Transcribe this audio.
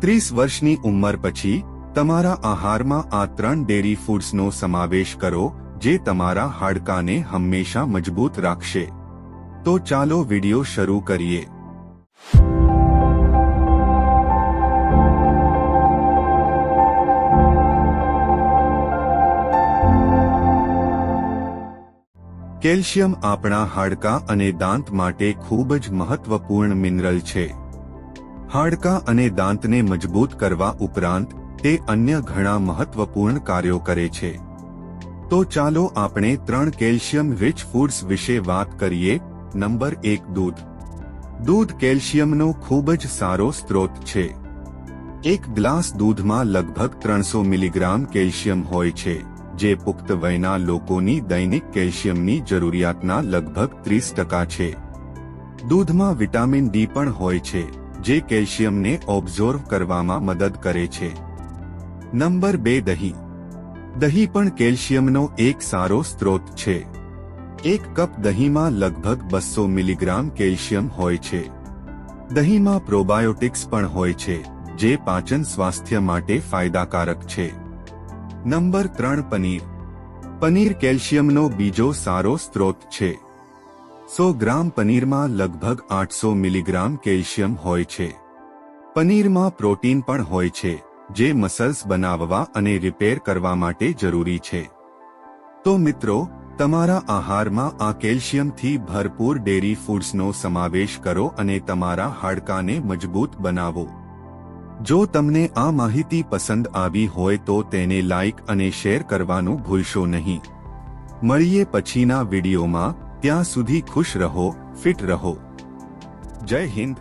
ત્રીસ વર્ષની ઉંમર પછી, તમારા આહારમાં આ ત્રણ ડેરી ફૂડ્સનો સમાવેશ કરો, જે તમારા હાડકાને હંમેશા મજબૂત રાખશે. તો ચાલો વિડિયો શરૂ કરીએ. કેલ્શિયમ આપણા હાડકાં અને દાંત માટે ખૂબ જ મહત્વપૂર્ણ મિનરલ છે. હાડકાં અને દાંતને મજબૂત કરવા ઉપરાંત, તે અન્ય ઘણા મહત્વપૂર્ણ કાર્યો કરે છે. તો ચાલો આપણે ત્રણ કેલ્શિયમ રિચ ફૂડ્સ વિશે વાત કરીએ. નંબર એક, દૂધ. દૂધ કેલ્શિયમનો ખૂબ જ સારો સ્ત્રોત છે. એક ગ્લાસ દૂધમાં લગભગ ત્રણસો મિલીગ્રામ કેલ્શિયમ હોય છે, જે પુખ્ત વયના લોકોની દૈનિક કેલ્શિયમની જરૂરિયાતના લગભગ ત્રીસ ટકા છે. દૂધમાં વિટામિન ડી પણ હોય છે. જે કેલ્શિયમને ઓબ્ઝોર્વ કરવામાં મદદ કરે છે. નંબર બે, દહીં. દહીં પણ કેલ્શિયમનો એક સારો સ્ત્રોત છે. એક કપ દહીંમાં લગભગ બસો મિલીગ્રામ કેલ્શિયમ હોય છે. દહીંમાં પ્રોબાયોટિક્સ પણ હોય છે, જે પાચન સ્વાસ્થ્ય માટે ફાયદાકારક છે. નંબર ત્રણ, પનીર. પનીર કેલ્શિયમનો બીજો સારો સ્ત્રોત છે. સો ગ્રામ પનીરમાં લગભગ આઠસો મિલીગ્રામ કેલ્શિયમ હોય છે. પનીરમાં પ્રોટીન પણ હોય છે, જે મસલ્સ બનાવવા અને રિપેર કરવા માટે જરૂરી છે. તો મિત્રો, તમારા આહારમાં આ કેલ્શિયમથી ભરપૂર ડેરી ફૂડ્સનો સમાવેશ કરો અને તમારા હાડકાને મજબૂત બનાવો. જો તમને આ માહિતી પસંદ આવી હોય તો તેને લાઇક અને શેર કરવાનું ભૂલશો નહીં. મળીએ પછીના વિડીયોમાં. ત્યાં સુધી ખુશ રહો ફિટ રહો. જય હિન્દ.